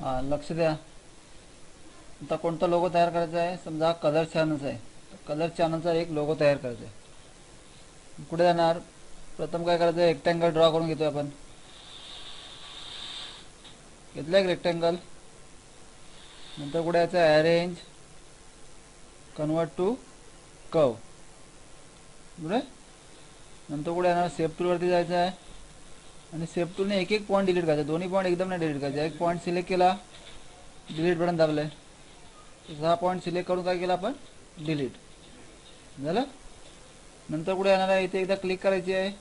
हां लक्ष द्या. आता कोणता लोगो तयार करायचा आहे? समजा हा कलर चॅनलचा आहे कलर चॅनलचा एक लोगो तयार करायचा आहे. कुठे जाणार. प्रथम काय करायचं? आहे रेक्टँगल ड्रॉ करून घेतो आपण. घेतलं एक रेक्टँगल नंतर कुठे यायचं आहे अरेंज कन्वर्ट टू कव बरोबर नंतर कुठे येणार सेफ टूलवरती जायचं आहे. आणि सेफ टूलने एक एक पॉईंट डिलीट करायचा. दोन्ही पॉईंट एकदम नाही डिलीट करायचा. एक पॉईंट सिलेक्ट केला डिलीट बटन दाबलं आहे सहा पॉईंट सिलेक्ट करून काय केला आपण? डिलीट झालं? नंतर कुठे येणार आहे इथे एकदा क्लिक करायची आहे.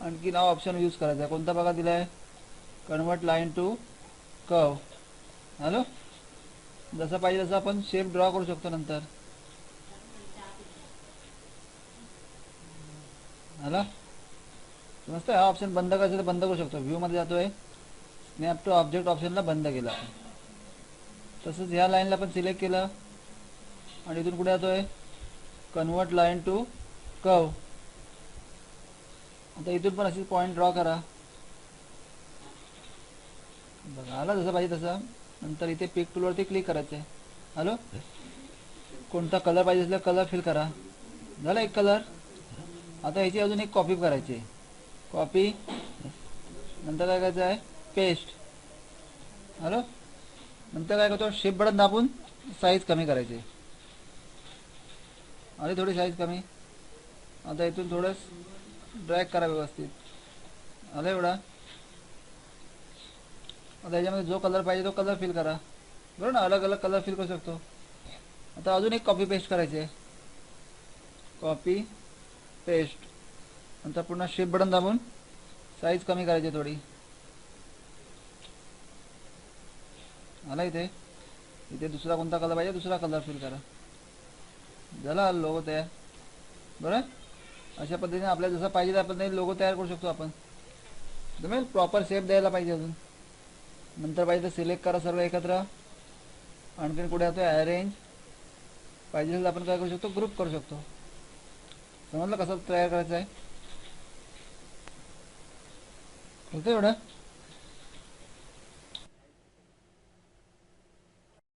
आणखी नाव ऑप्शन यूज करायचा आहे. कोणता बघा दिला आहे convert line to curve hello? जसं पाहिजे तसं आपण शेप ड्रॉ करू शकतो नंतर. हॅलो? समजतं हा ऑप्शन बंद करायचं तर बंद करू शकतो. व्ह्यूमध्ये जातोय. स्नॅप टू ऑब्जेक्ट ऑप्शनला बंद केला. तसंच ह्या लाईनला पण सिलेक्ट केलं. आणि इथून कुठे जातोय. कन्वर्ट लाईन टू कव आता इथून पण अशीच पॉईंट ड्रॉ करा. बघा आला जसं पाहिजे तसं. नंतर इथे पिक टूलवरती क्लिक करायचं आहे हॅलो? कोणता कलर पाहिजे असला कलर फिल करा. झाला एक कलर आता ह्याची अजून एक कॉपी करायची आहे. कॉपी. नंतर काय करायचं आहे? पेस्ट. हॅलो? नंतर काय करतो? शिप बटन दाबून साईज कमी करायची. आणि थोडी साईज कमी. आता इथून थोडंस ड्रॅग करा व्यवस्थित. आलं एवढा? आता याच्यामध्ये जो कलर पाहिजे तो कलर फिल करा. बरोबर ना? अलग अलग कलर फिल करू शकतो. आता अजून एक कॉपी पेस्ट करायची. आहे कॉपी पेस्ट नंतर पुन्हा शिप बटन दाबून साईज कमी करायची थोडी. आला इथे. इथे दुसरा कोणता कलर पाहिजे? दुसरा कलर फिल करा. झाला लोगो तयार. बरं? अशा पद्धतीने आपल्याला जसं पाहिजे त्या पद्धतीने लोगो तयार करू शकतो आपण. जमेल? प्रॉपर शेप द्यायला पाहिजे अजून. नंतर पाहिजे तर सिलेक्ट करा सर्व एकत्र. आणखीन कुठे येतो अरेंज पाहिजे असेल तर आपण काय करू शकतो? ग्रुप करू शकतो. समजलं कसं तयार करायचं आहे? होतं एवढं